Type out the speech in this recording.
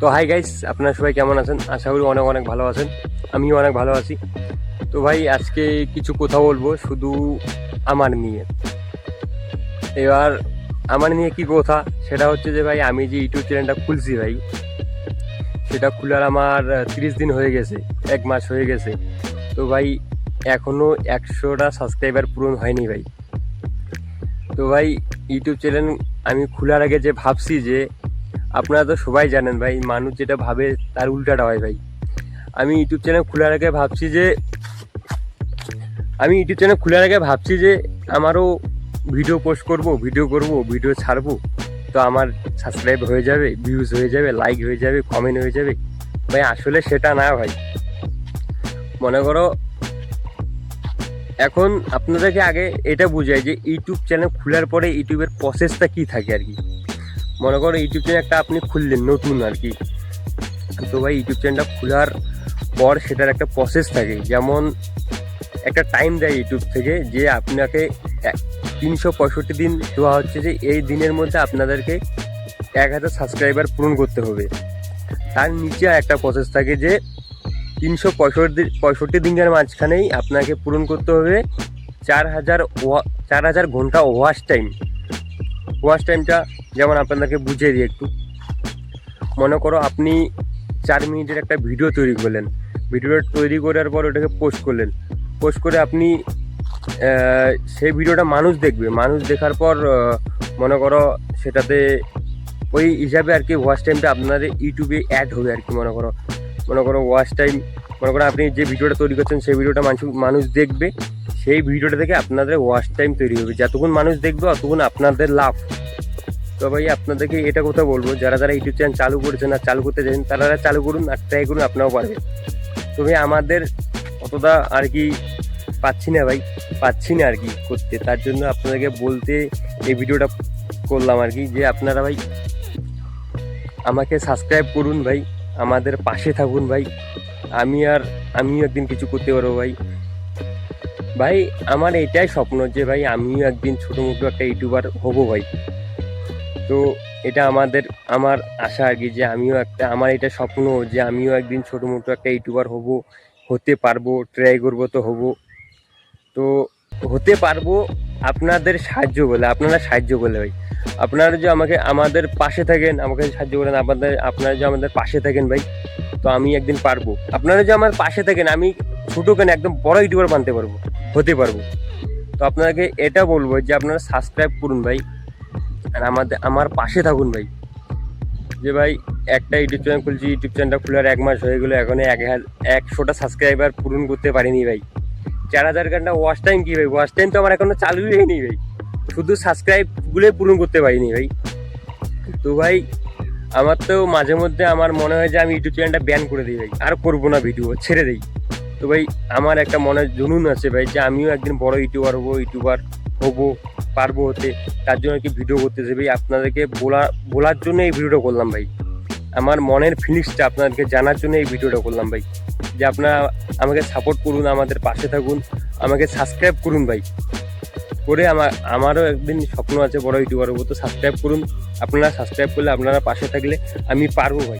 তো hi guys আপনারা সবাই কেমন আছেন? আশা করি অনেক অনেক ভালো আছেন। আমিও অনেক ভালো আছি। তো ভাই, আজকে কিছু কথা বলব শুধু আমার নিয়ে। এবার আমার নিয়ে কি কথা? সেটা হচ্ছে যে ভাই, আমি যে ইউটিউব চ্যানেলটা খুলছি ভাই, সেটা খোলার আমার তিরিশ দিন হয়ে গেছে, এক মাস হয়ে গেছে। তো ভাই এখনও একশোটা সাবস্ক্রাইবার পূরণ হয়নি ভাই। তো ভাই, ইউটিউব চ্যানেল আমি খোলার আগে যে ভাবছি যে আপনারা তো সবাই জানেন ভাই, মানুষ যেটা ভাবে তার উল্টাটা হয় ভাই। আমি ইউটিউব চ্যানেল খোলার আগে ভাবছি যে, আমি ইউটিউব চ্যানেল খোলার আগে ভাবছি যে, আমারও ভিডিও পোস্ট করব ভিডিও করব ভিডিও ছাড়বো। তো আমার সাবস্ক্রাইব হয়ে যাবে ভিউজ হয়ে যাবে লাইক হয়ে যাবে কমেন্ট হয়ে যাবে। ভাই, আসলে সেটা না ভাই। মনে করো, এখন আপনাদেরকে আগে এটা বুঝাই যে, ইউটিউব চ্যানেল খোলার পরে ইউটিউবের প্রসেসটা কী থাকে আর কি। মনে করো ইউটিউব চ্যানেল একটা আপনি খুললেন, নতুন আর কি। তো ভাই ইউটিউব চ্যানেলটা খোলার পর সেটার একটা প্রসেস থাকে। যেমন একটা টাইম দেয় ইউটিউব থেকে যে আপনাকে তিনশো পঁয়ষট্টি দিন দেওয়া হচ্ছে যে এই দিনের মধ্যে আপনাদেরকে এক হাজার সাবস্ক্রাইবার পূরণ করতে হবে। তার নিচে একটা প্রসেস থাকে যে তিনশো পঁয়ষট্টি পঁয়ষট্টি দিনের মাঝখানেই আপনাকে পূরণ করতে হবে চার হাজার চার হাজার ঘণ্টা ওয়াশ টাইম ওয়াশ টাইমটা যেমন আপনাদেরকে বুঝিয়ে দিই একটু। মনে করো আপনি চার মিনিটের একটা ভিডিও তৈরি করলেন। ভিডিওটা তৈরি করার পর ওটাকে পোস্ট করলেন। পোস্ট করে আপনি সেই ভিডিওটা মানুষ দেখবে। মানুষ দেখার পর মনে করো সেটাতে ওই হিসাবে আর কি ওয়াচ টাইমটা আপনাদের ইউটিউবে অ্যাড হবে আর কি মনে করো। মনে করো ওয়াচ টাইম মনে করো আপনি যে ভিডিওটা তৈরি করছেন সেই ভিডিওটা মানুষ মানুষ দেখবে। সেই ভিডিওটা থেকে আপনাদের ওয়াচ টাইম তৈরি হবে। যতক্ষণ মানুষ দেখবে, অতক্ষণ আপনাদের লাভ। তো ভাই, আপনাদেরকে এটা কথা বলব, যারা যারা ইউটিউব চ্যানেল চালু করেছেন আর চালু করতে চাইছেন, তারা চালু করুন আর ট্রাই করুন, আপনারাও পারবেন। তো ভাই, আমাদের অতটা আর কি পাচ্ছি না ভাই, পাচ্ছি না আর কি করতে। তার জন্য আপনাদেরকে বলতে এই ভিডিওটা করলাম আর কি, যে আপনারা ভাই আমাকে সাবস্ক্রাইব করুন ভাই, আমাদের পাশে থাকুন ভাই। আমি আর আমিও একদিন কিছু করতে পারব ভাই। ভাই, আমার এটাই স্বপ্ন যে ভাই, আমিও একদিন ছোটো মোটো একটা ইউটিউবার হব ভাই। তো এটা আমাদের, আমার আশা আর কি যে আমিও একটা, আমার এটা স্বপ্ন যে আমিও একদিন ছোটো মোটো একটা ইউটিউবার হব, হতে পারব ট্রাই করব তো হব। তো হতে পারব, আপনাদের সাহায্য বলে, আপনারা সাহায্য বলে ভাই। আপনারা যে আমাকে, আমাদের পাশে থাকেন, আমাকে সাহায্য করেন, আপনাদের, আপনারা যে আমাদের পাশে থাকেন ভাই, তো আমি একদিন পারব। আপনারা যে আমার পাশে থাকেন, আমি ছোটো কেন একদম বড় ইউটিউবার বানতে পারব, হতে পারব। তো আপনাকে এটা বলব যে আপনারা সাবস্ক্রাইব করুন ভাই। আর আমাদের, আমার পাশে থাকুন ভাই। যে ভাই, একটা ইউটিউব চ্যানেল খুলছি, ইউটিউব চ্যানেলটা খোলার এক মাস হয়ে গেলো, এখন এক একশোটা সাবস্ক্রাইবার পূরণ করতে পারিনি ভাই। চার হাজার ঘণ্টা ওয়াচ টাইম কী ভাই? ওয়াচ টাইম তো আমার এখনও চালুই হয়নি ভাই। শুধু সাবস্ক্রাইবগুলোই পূরণ করতে পারিনি ভাই। তো ভাই, আমার তো মাঝে মধ্যে আমার মনে হয় যে আমি ইউটিউব চ্যানেলটা ব্যান করে দিই ভাই। আর করব না ভিডিও ছেড়ে দিই। তো ভাই, আমার একটা মনে জুনুন আছে ভাই, যে আমিও একদিন বড় ইউটিউবার হব, ইউটিউবার। হব, পারব হতে। তার জন্য কি ভিডিও করতেছে ভাই? আপনাদেরকে বলা বলার জন্য এই ভিডিওটা করলাম ভাই। আমার মনের ফিলিংসটা আপনাদেরকে জানার জন্য এই ভিডিওটা করলাম ভাই। যে আপনারা আমাকে সাপোর্ট করুন, আমাদের পাশে থাকুন, আমাকে সাবস্ক্রাইব করুন ভাই। করে আমার আমারও একদিন স্বপ্ন আছে বড় ইউটিউবার হব তো সাবস্ক্রাইব করুন। আপনারা সাবস্ক্রাইব করলে আপনারা পাশে থাকলে আমি পারব ভাই।